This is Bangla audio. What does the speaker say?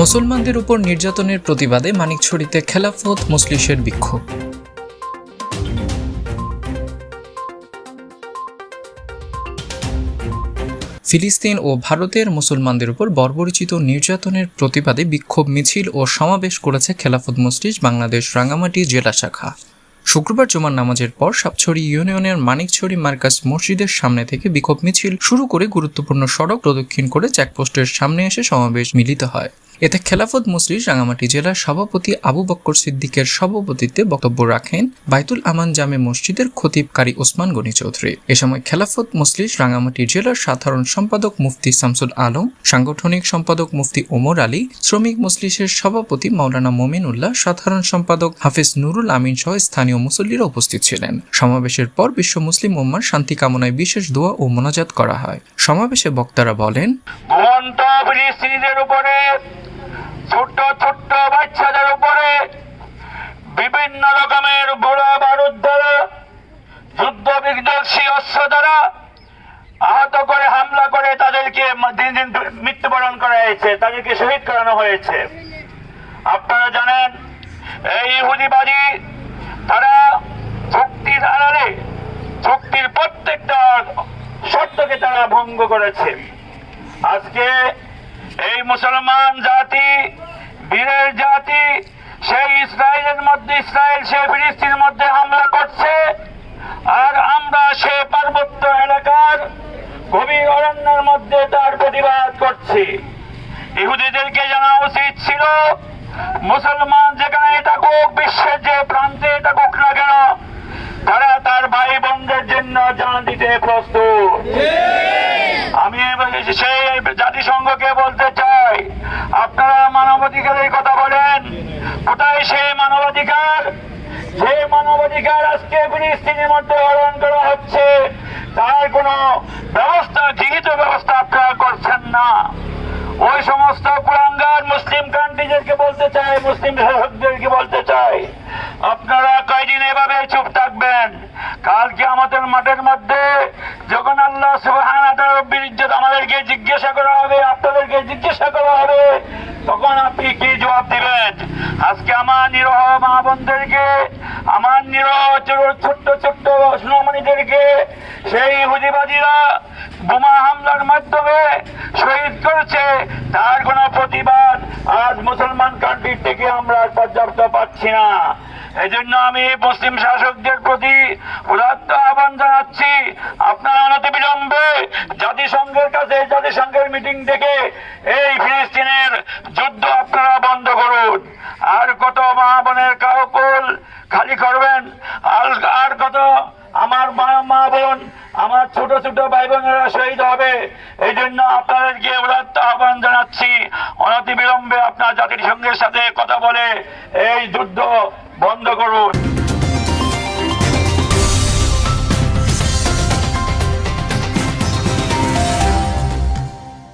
মুসলমানদের উপর নির্যাতনের প্রতিবাদে মানিকছড়িতে খেলাফত মজলিসের বিক্ষোভ। ফিলিস্তিন ও ভারতের মুসলমানদের উপর বর্বরিচিত নির্যাতনের প্রতিবাদে বিক্ষোভ, মিছিল ও সমাবেশ করেছে খেলাফত মজলিস বাংলাদেশ রাঙ্গামাটি জেলা শাখা। শুক্রবার জুমার নামাজের পর সাপছড়ি ইউনিয়নের মানিকছড়ি মার্কাস মসজিদের সামনে থেকে বিক্ষোভ, মিছিল শুরু করে গুরুত্বপূর্ণ সড়ক প্রদক্ষিণ করে চেকপোস্টের সামনে এসে সমাবেশ মিলিত হয়। এতে খেলাফত মসজিদ রাঙামাটি জেলার সভাপতি আবু বক্কর সিদ্দিকের সভাপতিত্বে বক্তব্য রাখেন বাইতুল আমান জামে মসজিদের খতিব কারি ওসমান গনি চৌধুরী। এ সময় খেলাফত মসলিস রাঙামাটি জেলার সাধারণ সম্পাদক মুফতি শামসুল আলম, সাংগঠনিক সম্পাদক মুফতি ওমর আলী, শ্রমিক মসলিসের সভাপতি মাওলানা মোমিন উল্লাহ সাধারণ সম্পাদক হাফিজ নুরুল আমিন সহ স্থানীয় মুসল্লিরা উপস্থিত ছিলেন। সমাবেশের পর বিশ্ব মুসলিম উম্মার শান্তি কামনায় বিশেষ দোয়া ও মোনাজাত করা হয়। সমাবেশে বক্তারা বলেন দিন দিন মৃত্যুবরণ করা হয়েছে তাদেরকে শহীদ করানো হয়েছে? আপনারা জানেন, এই ইহুদিবাদী, তারা চুক্তির আড়ালে চুক্তির প্রত্যেকটা শর্তকে তারা ভঙ্গ করেছে। আজকে এই মুসলমান জাতি, বীরের জাতি, সেই ইসরায়েলের মধ্যে, ইসরায়েল, সেই ফিলিস্তিনের মধ্যে হামলা করছে, আর অরণ্যের মধ্যে তার প্রতিবাদ করছি। ইহুদিদেরকে জানা উচিত ছিল, মুসলমান যেখানে থাকুক, বিশ্বের যে প্রান্তে থাকুক না কেন, তারা তার ভাই বোনদের জন্য জান দিতে প্রস্তুত। আমি সেই জাতিসংঘকে বলতে চাই, আপনারা মানবাধিকারের কথা বলেন, কোথায় সেই মানবাধিকার? যে মানবাধিকার আজকে ফিলিস্তিনের মধ্যে হরণ করা হচ্ছে। তার কোনো ব্যবস্থা গৃহীত ব্যবস্থা আপনারা করছেন না। ওই সমস্ত কুলাঙ্গার মুসলিম কান্ট্রিদেরকে বলতে চাই, মুসলিম শাসকদেরকে বলতে চাই, আপনারা কয়দিন এভাবে চুপ থাকবেন? কালকে আমাদের মাঠের মধ্যে যখন আল্লাহ বিরুদ্ধে আমাদেরকে জিজ্ঞাসা করা হবে, আপনাদেরকে জিজ্ঞাসা করা হবে, তখন আপনি কি জবাব দিবেন? আজকে আমার নিরহ মা বোনদেরকে, আমার নিরহ ছোট- ছোট্ট সোনামণিদেরকে সেই হুদিবাদীরা বোমা হামলার মাধ্যমে শহীদ করেছে, তার কোনো প্রতিবাদ আজ মুসলমান কান্ট্রির থেকে আমরা পর্যাপ্ত পাচ্ছি না। এই জন্য আমি মুসলিম শাসকদের প্রতি উদাত্ত আহ্বান জানাচ্ছি, আপনারা অনতি বিলম্বে জাতিসংঘের কাছে, জাতিসংঘের মিটিং থেকে এই ফিলিস্তিনের যুদ্ধ আপনারা বন্ধ করুন। আর কত মা বোনের কাউকুল খালি করবেন, আর কত আমার মা মা বোন ছোট ছোট ভাই বোনেরা শহীদ হবে। এই জন্য আপনাদেরকে উদাত্ত আহ্বান জানাচ্ছি। অনতি বিলম্বে আপনার জাতির সঙ্গের সাথে কথা বলে এই যুদ্ধ বন্ধ করুন।